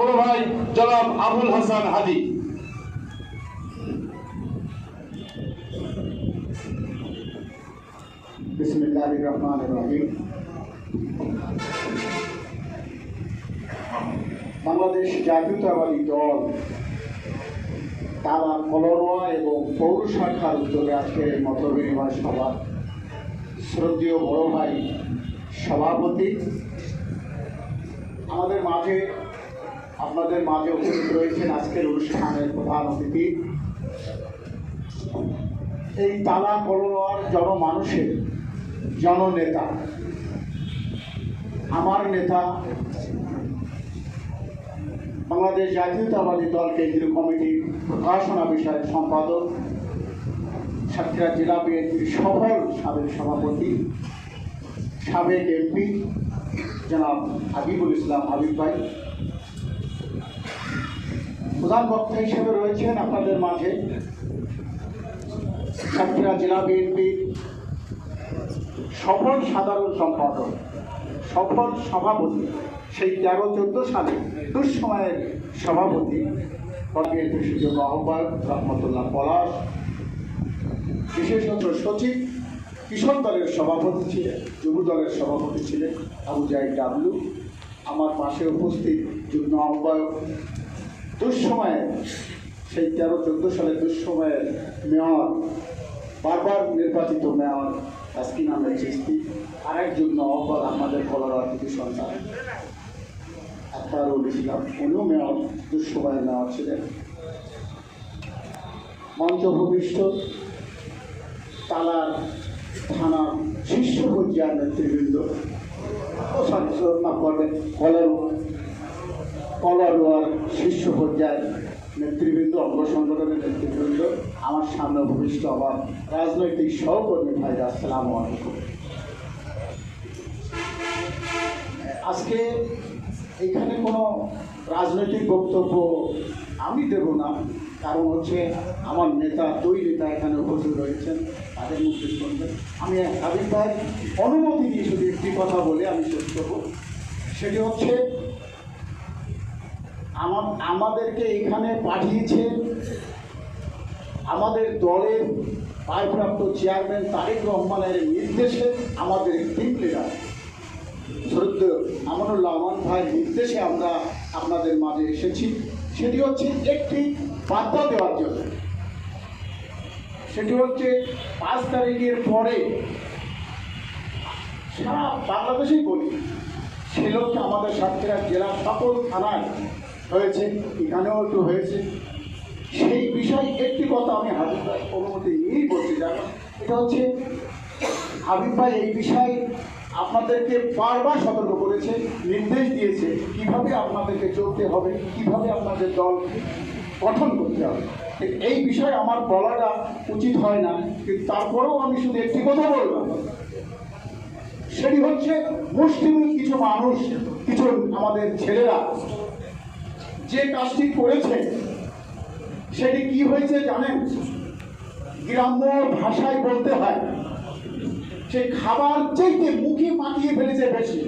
বড় ভাই, জনাব আবুল হাসান হাদি। বাংলাদেশ জাতীয়তাবাদী দল তারা কলরোয়া এবং পৌর শাখার উদ্যোগে আজকের মত বিনিময় সভা। শ্রদ্ধীয় বড় ভাই সভাপতি, আমাদের মাঝে আপনাদের মাঝে উপস্থিত রয়েছেন আজকের অনুষ্ঠানের প্রধান অতিথি। এই তালা করোয়ার জনমানুষের জননেতা। আমার নেতা। বাংলাদেশ জাতীয়তাবাদী দল কেন্দ্রীয় কমিটির প্রকাশনা বিষয়ক সম্পাদক। সাতক্ষীরা জেলা বিএনপির সফল সাবেক সভাপতি। সাবেক এমপি জনাব হাবিবুল ইসলাম হাবিব ভাই। প্রধান বক্তা হিসেবে রয়েছেন আপনাদের মাঝে সাতক্ষীরা জেলা বিএনপির সফল সাধারণ সম্পাদক, সফল সভাপতি, সেই তেরো চোদ্দ সালে দুঃসময়ের সভাপতি বিএনপির সুযোগ আহ্বায়ক রহমতুল্লাহ পলাশ বিশেষত সচিব কিশোর দলের সভাপতি ছিলেন, যুব দলের সভাপতি ছিলেন আবু জাহিদ ডাবলু আমার পাশে উপস্থিত যুগ্ম আহ্বায়ক দুঃসময়ে, সেই তেরো, চোদ্দ সালের দুঃসময়ের মেয়র, বারবার নির্বাচিত মেয়র তাসকিন আহমেদ চিস্তি আরেক যুগ্ম আহ্বায়ক আমাদের কলার কিছু সন্তান। আখতারুল ইসলাম উনিও মেয়র দুঃসময়ের মেয়র ছিলেন। মঞ্চ ভূমিষ্ঠ তালার থানার শীর্ষ পর্যায়ের নেতৃবৃন্দ করবেন কলের কলারোয়ার শীর্ষ পর্যায়ের নেতৃবৃন্দ, অঙ্গ সংগঠনের নেতৃবৃন্দ, আমার সামনে ভূমিষ্ঠ আমার রাজনৈতিক সহকর্মী ভাই আসসালাম আলাইকুম। আজকে এখানে কোনো রাজনৈতিক বক্তব্য আমি দেব না, কারণ হচ্ছে আমার নেতা, দুই নেতা এখানে উপস্থিত রয়েছেন, তাদের মুখে শুনবেন। আমি হাবিব ভাই অনুমতি দিয়ে শুধু একটি কথা বলে আমি শেষ করব। সেটি হচ্ছে আমাদেরকে এখানে পাঠিয়েছে আমাদের দলের ভারপ্রাপ্ত চেয়ারম্যান তারেক রহমানের নির্দেশে আমাদের টিম লিডার শ্রদ্ধেয় আমানুল্লাহ আমান ভাইয়ের নির্দেশে আমরা আপনাদের মাঝে এসেছি। সেটি হচ্ছে একটি বার্তা দেওয়ার জন্য। সেটি হচ্ছে পাঁচ তারিখের পরে সারা বাংলাদেশেই বলি, সে লক্ষ্যে আমাদের সাতক্ষীরা জেলার সকল থানায় হয়েছে, এখানেও একটু হয়েছে। সেই বিষয়ে একটি কথা আমি হাবিব ভাই অনুমতি নিয়েই বলতে যাব এটা হচ্ছে, হাবিব ভাই এই বিষয়ে আপনাদেরকে বারবার সতর্ক করেছে, নির্দেশ দিয়েছে কীভাবে আপনাদেরকে চলতে হবে, কীভাবে আপনাদের দল গঠন করতে হবে। এই বিষয়ে আমার বলাটা উচিত হয় না, কিন্তু তারপরেও আমি শুধু একটি কথা বললাম সেটি হচ্ছে মুসলিম কিছু মানুষ, কিছু আমাদের ছেলেরা যে কাজটি করেছে, সেটি কি হয়েছে জানেন? গ্রাম্য ভাষায় বলতে হয়, সে খাবার চাইতে মুখে মাখিয়ে ফেলেছে বেশি।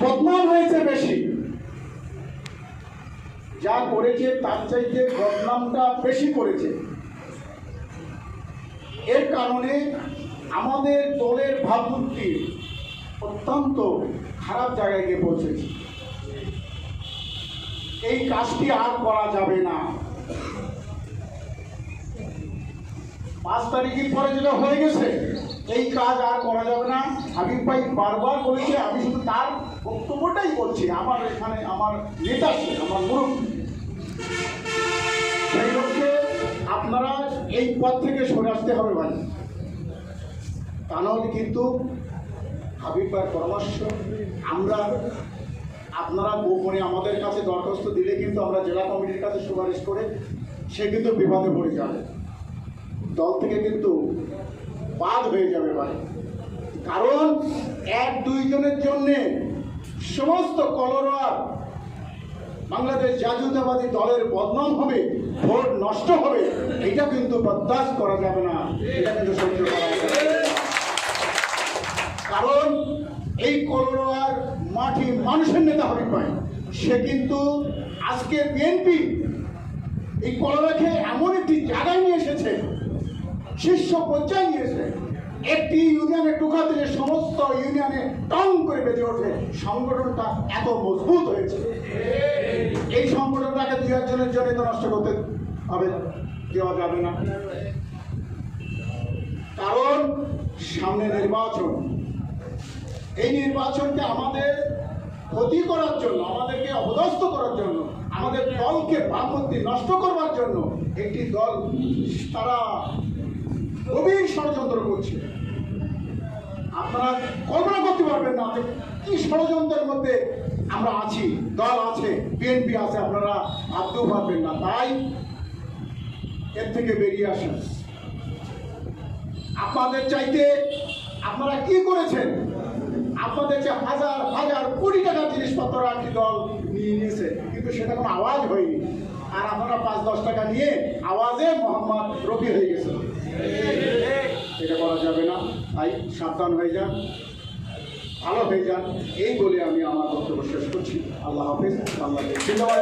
বদনাম হয়েছে বেশি। যা করেছে তার চাইতে বদনামটা বেশি করেছে। এর কারণে আমাদের দলের ভাবমূর্তি অত্যন্ত খারাপ জায়গায় গিয়ে পৌঁছেছে। এই কাজটি আর করা যাবে না। পাঁচ তারিখের পরে যেটা হয়ে গেছে, এই কাজ আর করা যাবে না। হাবিব ভাই বারবার বলেছে, আমি শুধু তার বক্তব্যটাই বলছি, আমার এখানে আমার নেতা আমার মুরব্বী। সেই লক্ষ্যে আপনারা এই পথ থেকে সরে আসতে হবে ভাই। তা নাহলে কিন্তু হাবিব ভাইয়ের পরামর্শ, আমরা আপনারা গোপনে আমাদের কাছে দরখাস্ত দিলে কিন্তু আমরা জেলা কমিটির কাছে সুপারিশ করে সে কিন্তু বিবাদে পড়ে যাবে। দল থেকে কিন্তু বাদ হয়ে যাবে ভাই। কারণ এক দুইজনের জন্যে সমস্ত কলরার বাংলাদেশ জাতীয়তাবাদী দলের বদনাম হবে, ভোট নষ্ট হবে, এটা কিন্তু বরদাস্ত করা যাবে না, এটা কিন্তু সহ্য করা যাবে কারণ এই করোনার মাটি মানুষের নেতা হবে পায় সে কিন্তু আজকে বিএনপি এই করোনাকে এমন একটি জায়গায় নিয়ে এসেছে, শীর্ষ পর্যায়ে নিয়ে এসে একটি ইউনিয়নে টোকা দিলে সমস্ত ইউনিয়নে টং করে বেজে ওঠে। সংগঠনটা এত মজবুত হয়েছে। এই সংগঠনটাকে দুই একজনের জন্য তো নষ্ট করতে হবে, দেওয়া যাবে না। কারণ সামনে নির্বাচন। এই নির্বাচনকে আমাদের ক্ষতি করার জন্য, আমাদেরকে অপদস্থ করার জন্য, আমাদের দলকে ভাবমূর্তি নষ্ট করবার জন্য একটি দল তারা গভীর ষড়যন্ত্র করছে। আপনারা কল্পনা করতে পারবেন না যে কি ষড়যন্ত্রের মধ্যে আমরা আছি, দল আছে, বিএনপি আছে, আপনারা ভাবতেও পারবেন না। তাই এর থেকে বেরিয়ে আসেন। আপনাদের চাইতে আপনারা কি করেছেন? আপনাদের যে হাজার হাজার কোটি টাকার জিনিসপত্র আর কি দল নিয়ে নিয়েছে, কিন্তু সেটা কোনো আওয়াজ হয়নি। আর আপনারা পাঁচ, দশ টাকা নিয়ে আওয়াজে মোহাম্মদ রফি হয়ে গেছে এটা করা যাবে না। তাই সাবধান হয়ে যান। ভালো হয়ে যান। এই বলে আমি আমার বক্তব্য শেষ করছি। আল্লাহ হাফিজ। আল্লাহ জিন্দাবাদ।